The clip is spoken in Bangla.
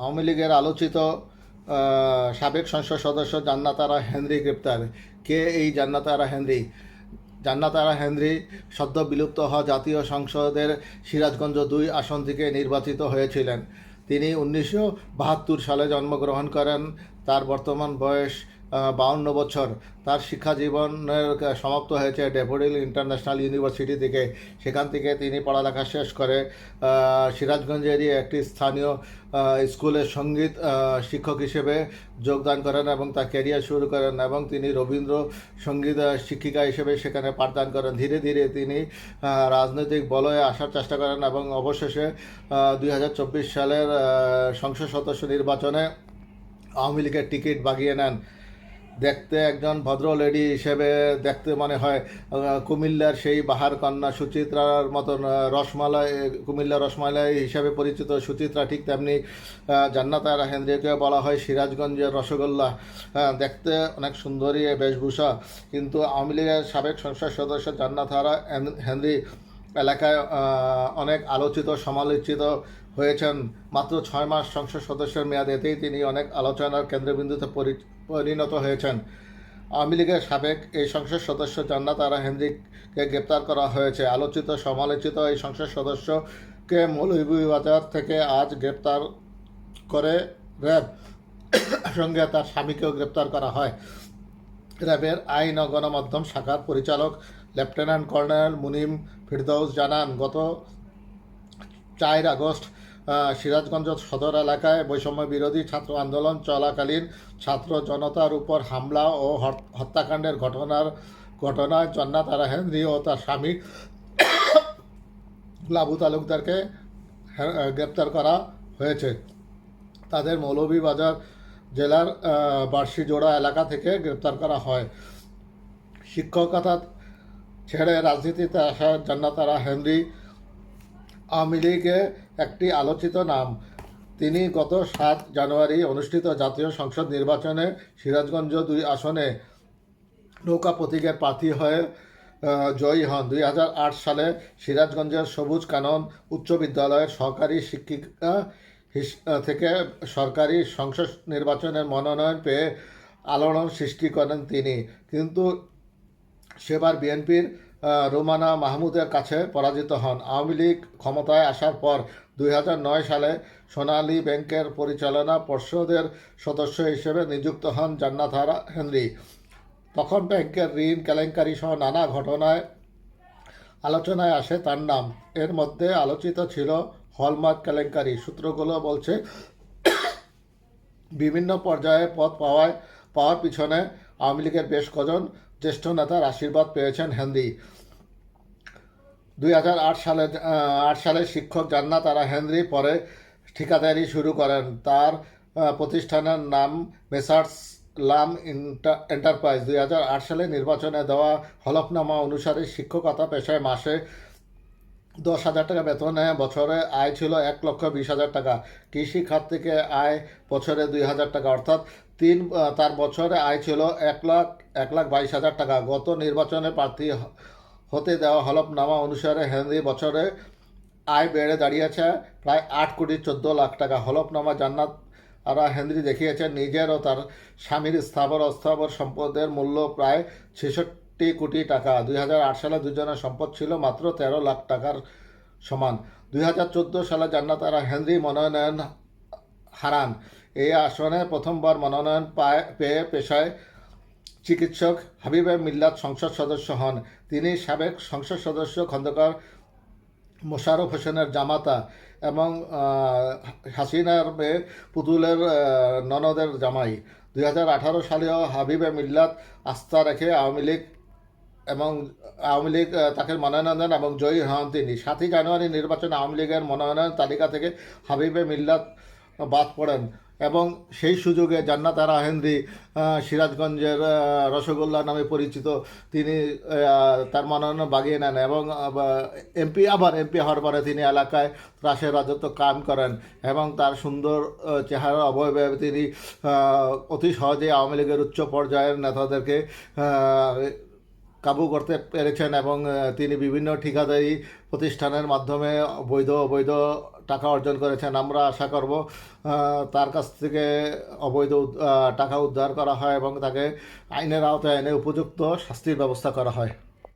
আওয়ামী লীগের আলোচিত সাবেক সংসদ সদস্য জান্নাতারা হেনরি গ্রেপ্তার। কে এই জান্নাতারা হেনরি? জান্নাতারা হেনরি সদ্য বিলুপ্ত হওয়া জাতীয় সংসদের সিরাজগঞ্জ দুই আসন থেকে নির্বাচিত হয়েছিলেন। তিনি উনিশশো বাহাত্তর সালে জন্মগ্রহণ করেন। তার বর্তমান বয়স বাউন্ন বছর তার শিক্ষা জীবনের সমাপ্ত হয়েছে ডেফোডিল ইন্টারন্যাশনাল ইউনিভার্সিটি থেকে। সেখান থেকে তিনি পড়ালেখা শেষ করে সিরাজগঞ্জেরই একটি স্থানীয় স্কুলের সংগীত শিক্ষক হিসেবে যোগদান করেন এবং তার ক্যারিয়ার শুরু করেন এবং তিনি রবীন্দ্র সংগীত শিক্ষিকা হিসেবে সেখানে পাঠদান করেন। ধীরে ধীরে তিনি রাজনৈতিক বলয়ে আসার চেষ্টা করেন এবং অবশেষে দুই হাজার চব্বিশ সালের সংসদ সদস্য নির্বাচনে আওয়ামী লীগের টিকিট বাগিয়ে নেন। দেখতে একজন ভদ্র লেডি হিসেবে দেখতে মনে হয় কুমিল্লার সেই বাহার কন্যা সুচিত্রার মতন রসমালাই কুমিল্লা রসমালাই হিসেবে পরিচিত সুচিত্রা ঠিক তেমনি আহ, জান্নাতা হেনরিকে বলা হয় সিরাজগঞ্জের রসগোল্লা। দেখতে অনেক সুন্দরী বেশভূষা। কিন্তু আওয়ামী লীগের সাবেক সংসদ সদস্য জান্নাতারা হেনরি এলাকায় অনেক আলোচিত সমালোচিত হয়েছেন। মাত্র ছয় মাস সংসদ সদস্যের মেয়াদেতেই তিনি অনেক আলোচনার কেন্দ্রবিন্দুতে পরি- পরিণত হয়েছেন। আওয়ামী লীগের সাবেক এই সংসদ সদস্য জান্নাত আরা হেনরিককে গ্রেপ্তার করা হয়েছে। আলোচিত, সমালোচিত এই সংসদ সদস্যকে মৌলভীবাজার থেকে আজ গ্রেপ্তার করে র্যাব। সঙ্গে তার স্বামীকেও গ্রেপ্তার করা হয়। র্যাবের আইন ও গণমাধ্যম শাখার পরিচালক লেফটেন্যান্ট কর্নেল মুনিম ফিরদৌস জানান, গত চার আগস্ট সিরাজগঞ্জ সদর এলাকায় বৈষম্য বিরোধী ছাত্র আন্দোলন চলাকালীন ছাত্র জনতার উপর হামলা ও হত্যাকাণ্ডের ঘটনার, ঘটনায় জন্নাত আরা হেনরি ও তার স্বামী লাবু তালুকদারকে গ্রেপ্তার করা হয়েছে। তাদের মৌলভীবাজার জেলার বার্ষিজোড়া এলাকা থেকে গ্রেপ্তার করা হয়। শিক্ষকতা ছেড়ে রাজনীতিতে আসা জান্নাতারা হেনরি আওয়ামী লীগে একটি আলোচিত নাম। তিনি গত সাত জানুয়ারি অনুষ্ঠিত জাতীয় সংসদ নির্বাচনে সিরাজগঞ্জ দুই আসনে নৌকা প্রতীকের প্রার্থী হয়ে জয়ী হন। দুই হাজার আট সালে সিরাজগঞ্জের সবুজ কানন উচ্চ বিদ্যালয়ের সহকারী শিক্ষিকা থেকে সরকারি সংসদ নির্বাচনের মনোনয়ন পেয়ে আলোড়ন সৃষ্টি করেন তিনি। কিন্তু সেবার বিএনপির রোমানা মাহমুদের কাছে পরাজিত হন। আওয়ামী লীগ ক্ষমতায় আসার পর দুই হাজার নয় সালে সোনালী ব্যাংকের পরিচালনা পর্ষদের সদস্য হিসেবে নিযুক্ত হন জান্নাথারা হেনরি। তখন ব্যাংকের ঋণ কেলেঙ্কারি সহ নানা ঘটনায় আলোচনায় আসে তার নাম। এর মধ্যে আলোচিত ছিল হলমার্ক কেলেঙ্কারি। সূত্রগুলো বলছে বিভিন্ন পর্যায়ে পদ পাওয়ায়, পাওয়ার পিছনে আওয়ামী লীগের বেশ কজন জ্যেষ্ঠ নেতার আশীর্বাদ পেয়েছেন হেনরি। দুই হাজার আট সালে আট সালে শিক্ষক জান্না তারা হেনরি পরে ঠিকাদারি শুরু করেন। তার প্রতিষ্ঠানের নাম মেসার্স লাম এন্টারপ্রাইজ। দুই হাজার আট সালে নির্বাচনে দেওয়া হলফনামা অনুসারে শিক্ষকতা পেশায় মাসে দশ হাজার টাকা বেতনে বছরে আয় ছিল এক লক্ষ বিশ হাজার টাকা। কৃষি খাত থেকে আয় বছরে দুই হাজার টাকা। অর্থাৎ তিন তার বছরে আয় ছিল এক লাখ এক লাখ বাইশ হাজার টাকা। গত নির্বাচনে প্রার্থী হতে দেওয়া হলফনামা অনুসারে হেনরি বছরে আয় বেড়ে দাঁড়িয়েছে প্রায় আট কোটি চোদ্দ লাখ টাকা। হলফনামা জান্নাত আরা হেনরি দেখিয়েছেন, নিজের ও তার স্বামীর স্থাবর অস্থাবর সম্পদের মূল্য প্রায় ছেষট্টি কোটি টাকা। দুই হাজার আট সালে দুজনের সম্পদ ছিল মাত্র তেরো লাখ টাকার সমান। দুই হাজার চোদ্দ সালে জান্নাত আরা হেনরি মনোনয়ন হারান। এই আসনে প্রথমবার মনোনয়ন পায় পেয়ে পেশায় চিকিৎসক হাবিবে মিল্লাত সংসদ সদস্য হন। তিনি সাবেক সংসদ সদস্য খন্দকার মোশাররফ হোসেনের জামাতা এবং হাসিনার পুতুলের ননদের জামাই। দুই হাজার আঠারো সালেও হাবিবে মিল্লাত আস্থা রেখে আওয়ামী লীগ এবং আওয়ামী লীগ তাকে মনোনয়ন দেন এবং জয়ী হন তিনি। সাতই জানুয়ারি নির্বাচনে আওয়ামী লীগের মনোনয়ন তালিকা থেকে হাবিবে মিল্লাত বাদ পড়েন এবং সেই সুযোগে জান্নাত আরা সিরাজগঞ্জের রসগোল্লা নামে পরিচিত তিনি তার মনোনয়ন বাগিয়ে নেন এবং এমপি আবার এমপি হওয়ার পরে তিনি এলাকায় ত্রাসের রাজত্ব কায়েম করেন এবং তার সুন্দর চেহারা অবয়বে তিনি অতি সহজে আওয়ামী লীগের উচ্চ পর্যায়ের নেতাদেরকে কাবু করতে পেরেছেন এবং তিনি বিভিন্ন ঠিকাদারি প্রতিষ্ঠানের মাধ্যমে অবৈধ অবৈধ টাকা অর্জন করেছেন। আমরা আশা করব তার কাছ থেকে অবৈধ টাকা উদ্ধার করা হয় এবং তাকে আইনের আওতায় এনে উপযুক্ত শাস্তির ব্যবস্থা করা হয়।